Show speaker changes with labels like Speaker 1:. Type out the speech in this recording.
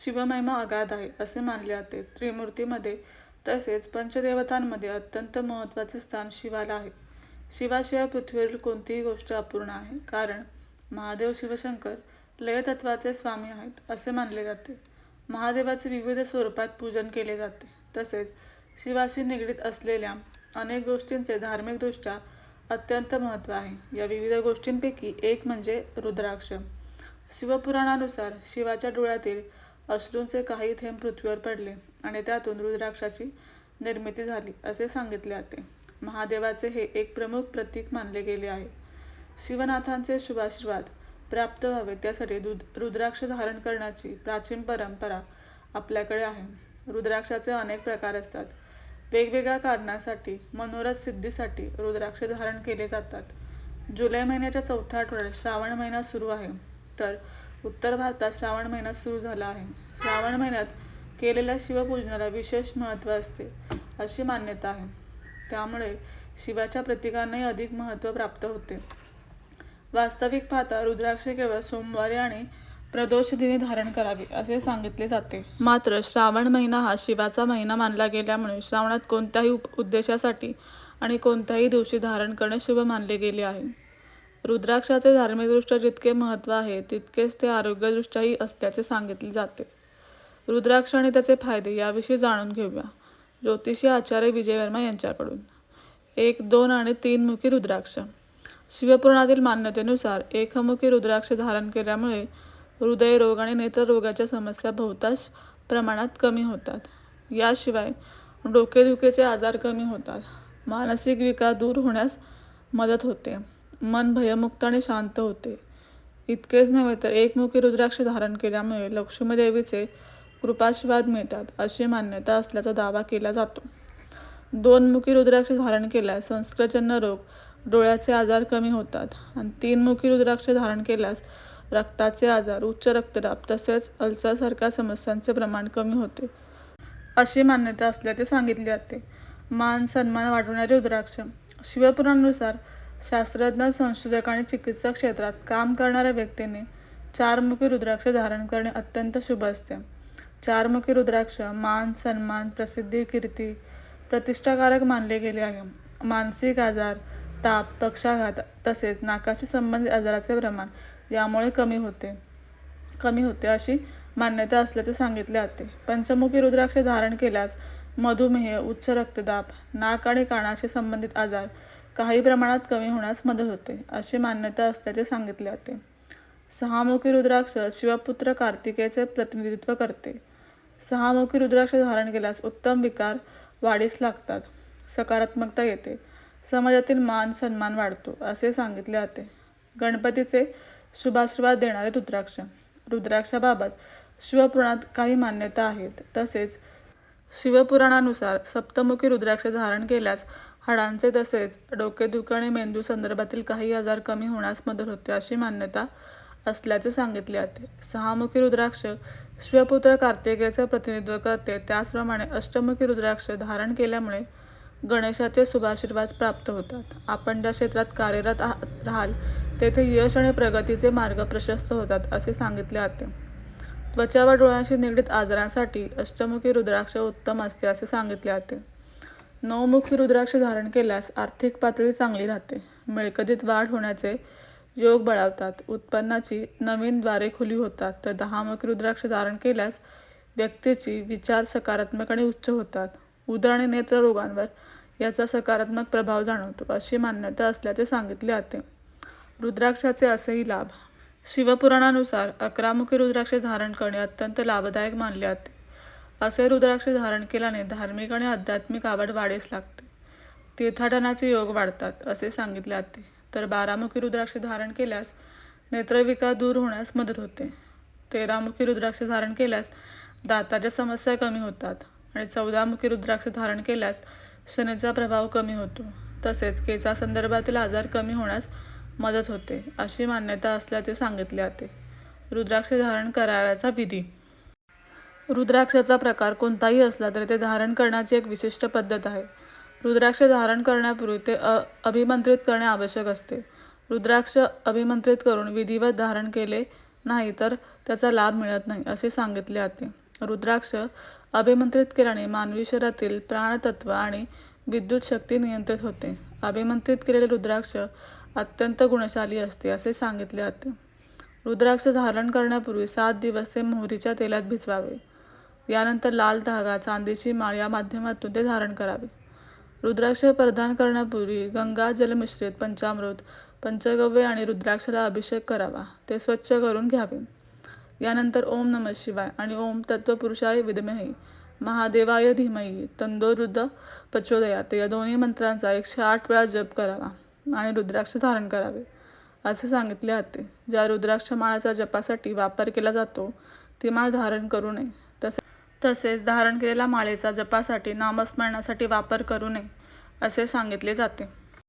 Speaker 1: शिवमहिमा अगाध आहे असे मानले जाते. त्रिमूर्तीमध्ये तसेच पंचदेवतांमध्ये अत्यंत महत्त्वाचे स्थान शिवाला आहे. शिवाशिवाय पृथ्वीवरील कोणतीही गोष्ट अपूर्ण आहे कारण महादेव शिवशंकर लयतत्वाचे स्वामी आहेत असे मानले जाते. महादेवाचे विविध स्वरूपात पूजन केले जाते. तसेच शिवाशी निगडीत असलेल्या अनेक गोष्टींचे धार्मिकदृष्ट्या अत्यंत महत्त्व आहे. या विविध गोष्टींपैकी एक म्हणजे रुद्राक्ष. शिवपुराणानुसार शिवाच्या डोळ्यातील अश्रूंचे काही थेंब पृथ्वीवर पडले आणि त्यातून रुद्राक्षाची निर्मिती झाली असे सांगितले जाते. महादेवाचे हे एक प्रमुख प्रतीक मानले गेले आहे. शिवनाथांचे शुभाशीर्वाद प्राप्त व्हावे त्यासाठी रुद रुद्राक्ष धारण करण्याची प्राचीन परंपरा आपल्याकडे आहे. रुद्राक्षाचे अनेक प्रकार असतात. वेगवेगळ्या कारणांसाठी मनोरथ सिद्धीसाठी रुद्राक्ष धारण केले जातात. जुलै महिन्याच्या चौथ्या आठवड्यात श्रावण महिना सुरू आहे. तर उत्तर भारतात श्रावण महिना सुरू झाला आहे. श्रावण महिन्यात केलेल्या शिवपूजनाला विशेष महत्त्व असते अशी मान्यता आहे. त्यामुळे शिवाच्या प्रतीकांनाही अधिक महत्त्व प्राप्त होते. वास्तविक पाहता रुद्राक्ष केवळ सोमवारी आणि प्रदोष दिनी धारण करावे असे सांगितले जाते. मात्र श्रावण महिना हा शिवाचा महिना मानला गेल्यामुळे श्रावणात कोणत्याही उप उद्देशासाठी आणि कोणत्याही दिवशी धारण करणे शुभ मानले गेले आहे. रुद्राक्षाचे धार्मिकदृष्ट्या जितके महत्त्व आहे तितकेच ते आरोग्यदृष्ट्याही असल्याचे सांगितले जाते. रुद्राक्ष आणि त्याचे फायदे याविषयी जाणून घेऊया. ज्योतिषी आचार्य विजय वर्मा यांच्याकडून. एक दोन आणि तीन मुखी रुद्राक्ष. शिवपुराणातील मान्यतेनुसार एकमुखी रुद्राक्ष धारण केल्यामुळे हृदयरोग आणि नेत्ररोगाच्या समस्या बहुतांश प्रमाणात कमी होतात. याशिवाय डोकेदुखीचे आजार कमी होतात. मानसिक विकार दूर होण्यास मदत होते. मन भयमुक्त आणि शांत होते. इतकेच नव्हे तर एकमुखी रुद्राक्ष धारण केल्यामुळे लक्ष्मीदेवीचे कृपाशीर्वाद मिळतात अशी मान्यता असल्याचा दावा केला जातो. दोनमुखी रुद्राक्ष धारण केल्यास संस्कृतजन्य रोग डोळ्याचे आजार कमी होतात आणि तीनमुखी रुद्राक्ष धारण केल्यास रक्ताचे आजार उच्च रक्तदाब तसेच अल्सरसारख्या समस्यांचे प्रमाण कमी होते. अशी मान्यता असल्याचे सांगितले जाते. मान सन्मान वाढवणारे रुद्राक्ष शिवपुराणानुसार शास्त्रज्ञ संशोधक आणि चिकित्सा क्षेत्रात काम करणाऱ्या व्यक्तीने चारमुखी रुद्राक्ष धारण करणे अत्यंत शुभ असते. चारमुखी रुद्राक्ष मान सन्मान प्रसिद्धी कीर्ती प्रतिष्ठाकारक मानले गेले आहे. मानसिक आजार ताप पक्षाघात तसेच नाकाशी संबंधित आजाराचे प्रमाण यामुळे कमी होते. कमी होते अशी मान्यता असल्याचे सांगितले जाते. पंचमुखी रुद्राक्ष धारण केल्यास मधुमेह उच्च रक्तदाब नाक आणि कानाशी संबंधित आजार काही प्रमाणात कमी होण्यास मदत होते अशी मान्यता असल्याचे सांगितले जाते. सहामुखी रुद्राक्ष शिवपुत्र कार्तिकेचे प्रतिनिधित्व करते. सहामुखी रुद्राक्ष धारण केल्यास उत्तम विकार वाढीस लागतात सकारात्मकता येते समाजातील मान सन्मान वाढतो असे सांगितले जाते. गणपतीचे शुभाशीर्वाद देणारे रुद्राक्ष. रुद्राक्षाबाबत शिवपुराणात काही मान्यता आहेत तसेच शिवपुराणानुसार सप्तमुखी रुद्राक्ष धारण केल्यास हाडांचे तसेच डोकेदुखी आणि मेंदू संदर्भातील काही आजार कमी होण्यास मदत होते अशी मान्यता असल्याचे सांगितले जाते. सहामुखी रुद्राक्ष शिवपुत्र कार्तिकेचं प्रतिनिधित्व करते. त्याचप्रमाणे अष्टमुखी रुद्राक्ष धारण केल्यामुळे गणेशाचे शुभाशीर्वाद प्राप्त होतात. आपण ज्या क्षेत्रात कार्यरत राहाल तेथे यश आणि प्रगतीचे मार्ग प्रशस्त होतात असे सांगितले जाते. त्वचा व डोळ्यांशी निगडीत आजारांसाठी अष्टमुखी रुद्राक्ष उत्तम असते असे सांगितले जाते. नवमुखी रुद्राक्ष धारण केल्यास आर्थिक पातळी चांगली राहते. मिळकतीत वाढ होण्याचे योग बळावतात. उत्पन्नाची नवीन द्वारे खुली होतात. तर दहामुखी रुद्राक्ष धारण केल्यास व्यक्तीची विचार सकारात्मक आणि उच्च होतात. उदर आणि नेत्र रोगांवर याचा सकारात्मक प्रभाव जाणवतो अशी मान्यता असल्याचे सांगितले जाते. रुद्राक्षाचे असेही लाभ. शिवपुराणानुसार अकरामुखी रुद्राक्ष धारण करणे अत्यंत लाभदायक मानले जाते. असे रुद्राक्ष धारण केल्याने धार्मिक आणि आध्यात्मिक आवड वाढीस लागते. तीर्थाटनाचे योग वाढतात असे सांगितले जाते. तर बारामुखी रुद्राक्ष धारण केल्यास नेत्रविकार दूर होण्यास मदत होते. तेरामुखी रुद्राक्ष धारण केल्यास दाताच्या समस्या कमी होतात आणि चौदामुखी रुद्राक्ष धारण केल्यास शनीचा प्रभाव कमी होतो. तसेच केचा संदर्भातील आजार कमी होण्यास मदत होते अशी मान्यता असल्याचे सांगितले जाते. रुद्राक्ष धारण करावयाचा विधी रुद्राक्षाचा प्रकार कोणताही असला तरी ते धारण करण्याची एक विशिष्ट पद्धत आहे. रुद्राक्ष धारण करण्यापूर्वी ते अ अभिमंत्रित करणे आवश्यक असते. रुद्राक्ष अभिमंत्रित करून विधिवत धारण केले नाही तर त्याचा लाभ मिळत नाही असे सांगितले जाते. रुद्राक्ष अभिमंत्रित केल्याने मानवी शरीरातील प्राणतत्व आणि विद्युत शक्ती नियंत्रित होते. अभिमंत्रित केलेले रुद्राक्ष अत्यंत गुणशाली असते असे सांगितले जाते. रुद्राक्ष धारण करण्यापूर्वी सात दिवस ते मोहरीच्या तेलात भिजवावे. यानंतर लाल धागा चांदीची माळ या माध्यमातून ते धारण करावे. रुद्राक्ष प्रदान करण्यापूर्वी गंगा जलमिश्रित पंचामृत पंचगव्य आणि रुद्राक्षाला अभिषेक करावा. ते स्वच्छ करून घ्यावे. यानंतर ओम नम शिवाय आणि ओम तत्वपुरुषाय विद्महे महादेवाय धीमही तंदोरुद्ध प्रचोदयात या दोन्ही मंत्रांचा एकशे आठ वेळा जप करावा आणि रुद्राक्ष धारण करावे. असे सांगितले जाते. ज्या रुद्राक्ष माळाचा जपासाठी वापर केला जातो ती माळ धारण करू नये. तसे तसेच धारण केलेल्या माळेचा जपासाठी नामस्मरणासाठी वापर करू नये असे सांगितले जाते.